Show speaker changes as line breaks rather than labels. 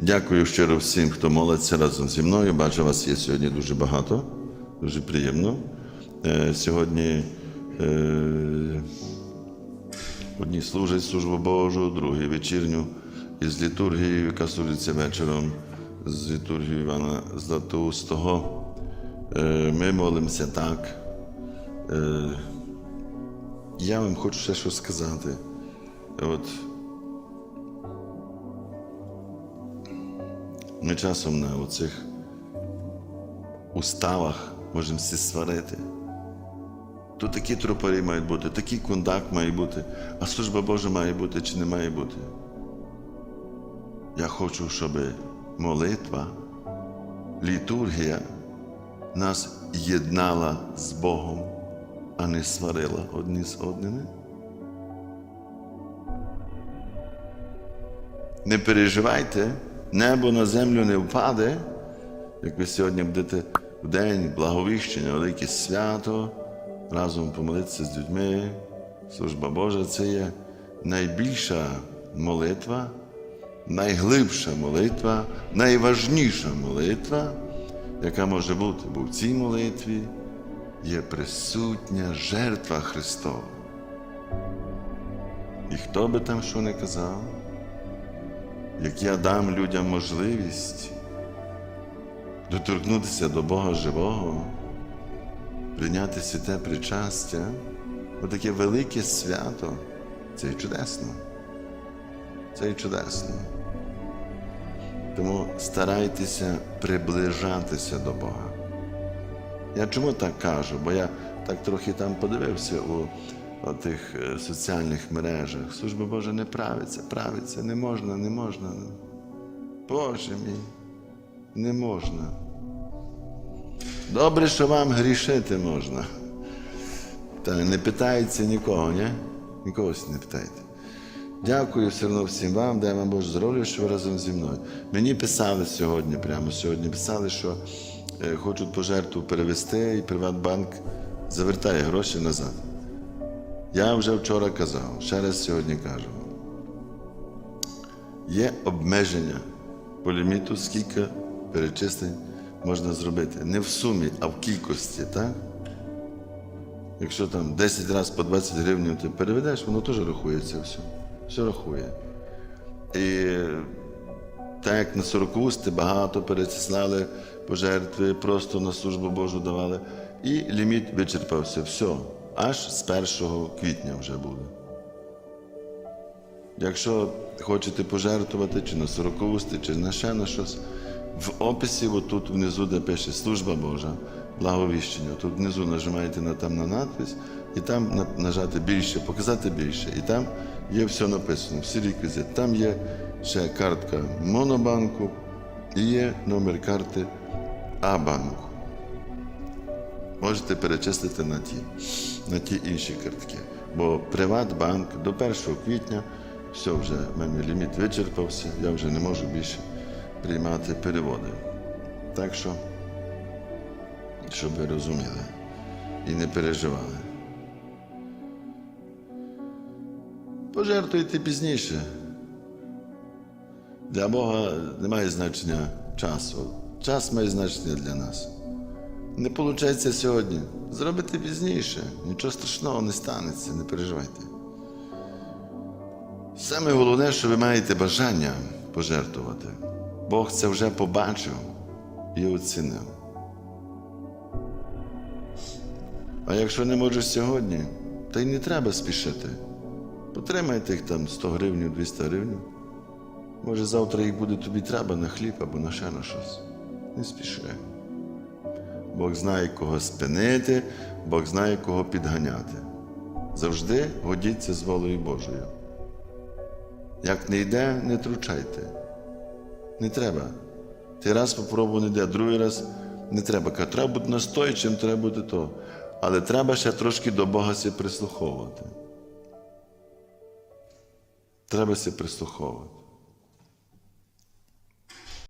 Дякую щиро всім, хто молиться разом зі мною. Бачу, вас є сьогодні дуже багато, дуже приємно. Е, Сьогодні е, одні служать службу Божу, другі вечірню із літургією, яка служиться вечором з літургією Івана Златоустого. Е, Ми молимося так. Е, Я вам хочу ще щось сказати. От Ми часом на оцих уставах можемо всі сварити. Тут такі тропарі мають бути, такий кондак має бути, а служба Божа має бути чи не має бути. Я хочу, щоб молитва, літургія нас єднала з Богом, а не сварила одні з одними. Не переживайте, небо на землю не впаде, як ви сьогодні будете в день благовіщення, велике свято, разом помолитися з людьми. Служба Божа це є найбільша молитва, найглибша молитва, найважніша молитва, яка може бути, бо в цій молитві є присутня жертва Христова. І хто би там що не казав, як я дам людям можливість доторкнутися до Бога живого, прийняти святе причастя, отаке велике свято, це і чудесно. Це і чудесно. Тому старайтеся приближатися до Бога. Я чому так кажу? Бо я так трохи там подивився у, у тих е, соціальних мережах. Служба Божа не правиться, правиться, не можна, не можна. Боже мій, не можна. Добре, що вам грішити можна. Та не питається нікого, ні? Нікогось не питайте. Дякую все одно всім вам, дай вам Боже здоров'я, що ви разом зі мною. Мені писали сьогодні, прямо сьогодні писали, що е, хочуть пожертву перевести, і Приватбанк завертає гроші назад. Я вже вчора казав, ще раз сьогодні кажу. Є обмеження по ліміту, скільки перечислень можна зробити. Не в сумі, а в кількості, так? Якщо там 10 разів по 20 гривень ти переведеш, воно теж рахується все. Все рахує. І так як на 40 усти багато перечисляли пожертви, просто на службу Божу давали. І ліміт вичерпався. Все. Аж з 1 квітня вже буде. Якщо хочете пожертвувати чи на 40 усти, чи на ще на щось, в описі, отут внизу, де пише Служба Божа, благовіщення, тут внизу нажимаєте на там на надпис, і там на- нажати більше, показати більше. І там є все написано, всі реквізити. Там є ще картка Монобанку і є номер карти А-банку. Можете перечислити на ті, на ті інші картки. Бо Приватбанк до 1 квітня все вже в мене ліміт вичерпався, я вже не можу більше приймати переводи. Так що, щоб ви розуміли і не переживали. Пожертвуйте пізніше. Для Бога немає значення часу. Час має значення для нас. Не виходить сьогодні. Зробите пізніше. Нічого страшного не станеться, не переживайте. Саме головне, що ви маєте бажання пожертвувати. Бог це вже побачив і оцінив. А якщо не можеш сьогодні, то й не треба спішити. Потримайте їх там 100 гривень, 200 гривень. Може, завтра їх буде тобі треба на хліб або на ще на щось. Не спіши. Бог знає, кого спинити, Бог знає, кого підганяти. Завжди годіться з волею Божою. Як не йде, не тручайте. Не треба. Ти раз попробував, не йде, другий раз не треба. Треба бути настойчим, треба бути то. Але треба ще трошки до Бога се прислуховувати. Треба се прислуховувати.